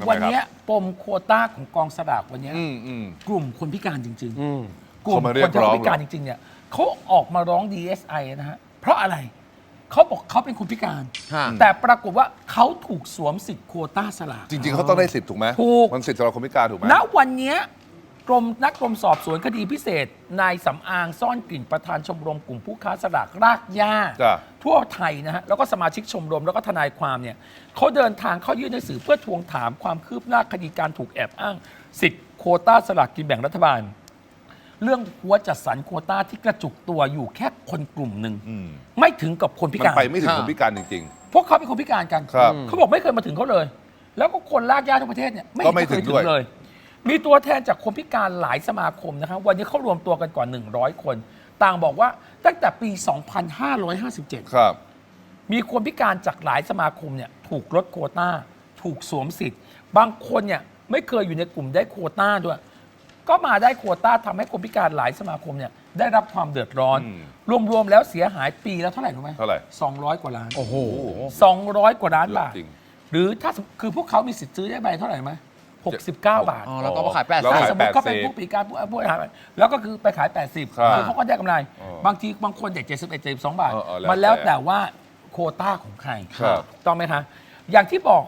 ทำไมครับ วันเนี้ยปมโควต้าของกองสลากวันเนี้ยอืมอืม กลุ่มคนพิการจริง อืม ๆ กลุ่มเขามาเรีคยนกที่ร้องเขาพิการจริง ๆ เนี่ยเขาออกมาร้อง DSI นะฮะเพราะอะไรเขาบอกเขาเป็นคนพิการ ฮะ แต่ปรากฏว่าเขาถูกสวมสิทธิ์โควต้าสลาก จริง ๆเขาต้องได้สิทธิ์ถูกไหมถูก มันสิทธิ์สำหรับคนพิการถูกไหมณวันเนี้ย กรมนักกรมสอบสวนคดีพิเศษ นายสำอางซ่อนกลิ่นประธานชมรมกลุ่มผู้ค้าสลากรากหญ้า จ้ะ ทั่วไทยนะฮะแล้วก็สมาชิกชมรมแล้วก็ทนายความเนี่ยเขาเดินทางเข้ายื่นหนังสือเพื่อทวงถามความคืบหน้าคดีการถูกแอบอ้าง สิทธิ์โควต้าสลากกินแบ่งรัฐบาล เรื่องหัวจัดสรรโควต้าที่กระจุกตัวอยู่แค่คนกลุ่มหนึ่งอืมไม่ถึงกับคนพิมันการ ไปไม่ถึงค่ะคนพิการจริง พวกเขาเป็นคนพิการกันครับเขาบอกไม่เคยมาถึงเขาเลย แล้วก็คนลากย่าทั้งประเทศเนี่ยไม่ก็เห็นไม่เคยถึถึงด้วยงเลย มีตัวแทนจากคนพิการหลายสมาคมนะครับวันนี้เขารวมตัวกันกว่า 100 คน ต่างบอกว่าตั้งแต่ปี 2557ๆครับ มีคนพิการจากหลายสมาคมเนี่ยถูกลดโควต้า ถูกสวมสิทธิ์ บางคนเนี่ยไม่เคยอยู่ในกลุ่มได้โควต้าด้วย ก็มาได้โควต้าทำให้คนพิการหลายสมาคมเนี่ยได้รับความเดือดร้อน อืม รวมๆแล้วเสียหายปีแล้วเท่าไหร่รู้ไหมเท่าไหร่ 200 กว่าล้าน โอ้โห 200 กว่าล้านบาทเยอะจริง หรือถ้าสมมุติคือพวกเขามีสิทธิ์ซื้อได้ใบเท่าไหร่ไหม 69 บาท อ๋อแล้วก็มาขายแปดแล้วสิบขายสมมติเขาเป็น80ผู้ปีการผู้ผู้บริหารแล้วก็คือไปขาย 80ครับคือเขาก็ได้กำไร อ๋อบางทีบางคนเด็ก71 72 บาท เออเออแล้วมันแล้วแต่แต่ว่าโควต้าของใครครับ ถูกต้องไหมคะ อย่างที่บอก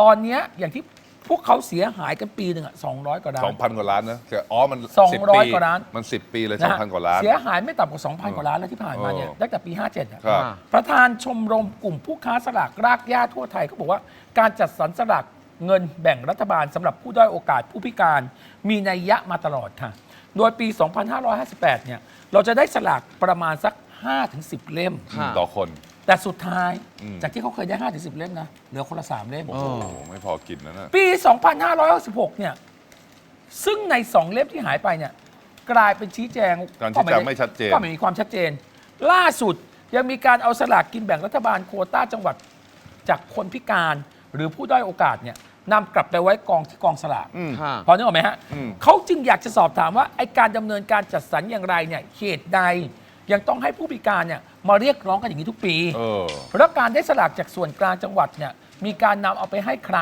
ตอนเนี้ยอย่างที่พวกเขาเสียหายกันปีหนึ่งอะ200 กว่าล้าสอน งพันกว่าล้านนะแต่อ๋อมันสอง10ร้อยปีกว่าล้าน มันสิบปีเลยสนะองฮะพันกว่าล้าน เสียหายไม่ต่ำกว่า 2,000 กว่าล้านแล้วที่ผ่านมาเนี่ยเออตั้งแต่ปี 57อะครับอ่าประธานชมรมกลุ่มผู้ค้าสลากรากหญ้าทั่วไทยเขาบอกว่าการจัดสรรสลาก เงินแบ่งรัฐบาลสำหรับผู้ด้อยโอกาสผู้พิการมีนัยยะมาตลอดค่ะ โดยปี 2558 เนี่ย เราจะได้สลากประมาณสัก 5-10 เล่ม ค่ะ ต่อคน แต่สุดท้ายอืม จากที่เขาเคยได้ 5-10 เล่มนะเหลือคนละ 3 เล่ม โอ้โห ไม่พอกินนะน่ะปี 2566 เนี่ย ซึ่งใน 2 เล่มที่หายไปเนี่ย กลายเป็นชี้แจงการชี้แจงไม่ชัดเจน ก็ไม่มีความชัดเจน ล่าสุดยังมีการเอาสลากกินแบ่งรัฐบาลโควต้าจังหวัดจากคนพิการหรือผู้ด้อยโอกาสเนี่ย นำกลับไปไว้กองที่กองสลากอืมค่ะ พอนึกออกไหมฮะอืม เขาจึงอยากจะสอบถามว่าไอการดำเนินการจัดสรรอย่างไรเนี่ยเหตุใดยังต้องให้ผู้พิการเนี่ยมาเรียกร้องกันอย่างนี้ทุกปี เออ แล้วการได้สลากจากส่วนกลางจังหวัดเนี่ยมีการนำเอาไปให้ใคร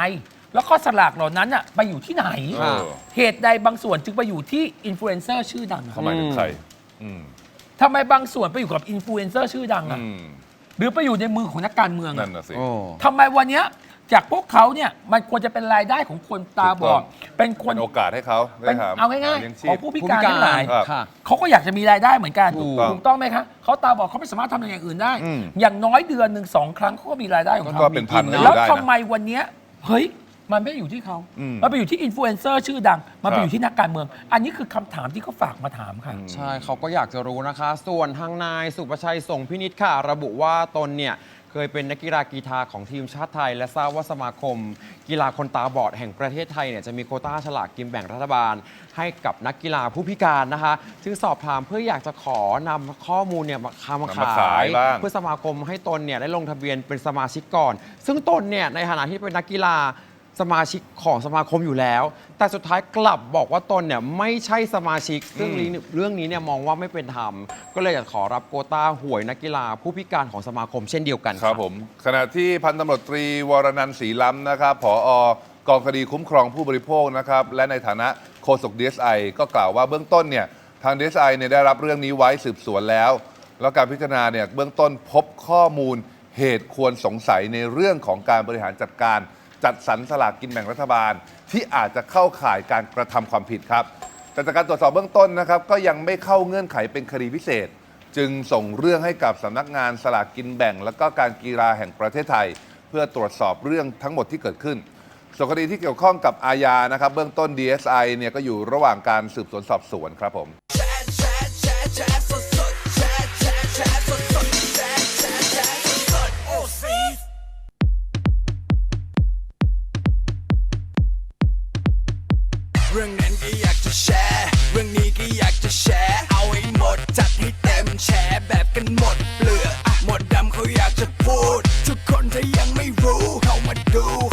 แล้วก็สลากเหล่านั้นน่ะไปอยู่ที่ไหน เออ เหตุใดบางส่วนจึงไปอยู่ที่อินฟลูเอนเซอร์ชื่อดังอะเขาหมายถึงใคร อืมทำไมบางส่วนไปอยู่กับอินฟลูเอนเซอร์ชื่อดังอะอืม หรือไปอยู่ในมือของนักการเมืองนั่อะนน่ะสิ โอ้ ทำไมวันเนี้ยจากพวกเขาเนี่ยมันควรจะเป็นรายได้ของคนตาบอด ถูกต้อง เป็นคนเป็นโอกาสให้เขาได้เป็นหาเอาง่ายหลี้ๆชีของพผู้พิการทั้งหลาย ครับ ค่ะ เขาก็อยากจะมีรายได้เหมือนกันถูกต้องถูกต้องไหมคะเขาตาบอดเขาไม่สามารถทำอย่างอื่นได้ อืมอย่างน้อยเดือนหนึ่งสองครั้งเขาก็มีรายได้ของเขาก็เป็นพันมีกินก็นะแล้วได้ทำนะไมวันเนี้ยเฮ้ย มันไม่ได้อยู่ที่เขา อืม มันไปอยู่ที่อินฟลูเอนเซอร์ชื่อดัง มันไปครับอยู่ที่นักการเมือง อันนี้คือคำถามที่เขาฝากมาถามค่ะ ใช่เขาก็อยากจะรู้นะคะ ส่วนทางนายสุประชัยส่งพินิษค่ะ ระบุว่าตนเนี่ย เคยเป็นนักกีฬากีฬาของทีมชาติไทย และทราบว่าสมาคม กีฬาคนตาบอดแห่งประเทศไทยเนี่ยจะมีโควต้าฉลากกินแบ่งรัฐบาล ให้กับนักกีฬาผู้พิการนะคะจึงสอบถามเพื่ออยากจะขอนำข้อมูลเนี่ยมาค้ามามาขาขายยบ้าง เพื่อสมาคมให้ตนเนี่ยได้ลงทะเบียนเป็นสมาชิกก่อน ซึ่งตนเนี่ยในฐานะที่เป็นนักกีฬา สมาชิกของสมาคมอยู่แล้ว แต่สุดท้ายกลับบอกว่าตนเนี่ยไม่ใช่สมาชิกซึ่งเรื่องนี้เรื่องนี้เนี่ยมองว่าไม่เป็นธรรม ก็เลยอยากขอรับโควต้าหวยนักกีฬาผู้พิการของสมาคมเช่นเดียวกันครับผม ขณะที่พันตำรวจตรีวรนันท์ศรีล้ำนะครับผอกองคดีคุ้มครองผู้บริโภคนะครับและในฐานะโฆษก DSI ก็กล่าวว่าเบื้องต้นเนี่ยทาง DSI เนี่ยได้รับเรื่องนี้ไว้สืบสวนแล้ว แล้วการพิจารณาเนี่ยเบื้องต้นพบข้อมูลเหตุควรสงสัยในเรื่องของการบริหารจัดการ จัดสรรสลากกินแบ่งรัฐบาล ที่อาจจะเข้าข่ายการกระทำความผิดครับ แต่จากการตรวจสอบเบื้องต้นนะครับ ก็ยังไม่เข้าเงื่อนไขเป็นคดีพิเศษ จึงส่งเรื่องให้กับสำนักงานสลากกินแบ่ง และก็การกีฬาแห่งประเทศไทย เพื่อตรวจสอบเรื่องทั้งหมดที่เกิดขึ้นส่วนคดีที่เกี่ยวข้องกับอาญานะครับ เบื้องต้น DSI เนี่ยก็อยู่ระหว่างการสืบสวนสอบสวนครับผม go.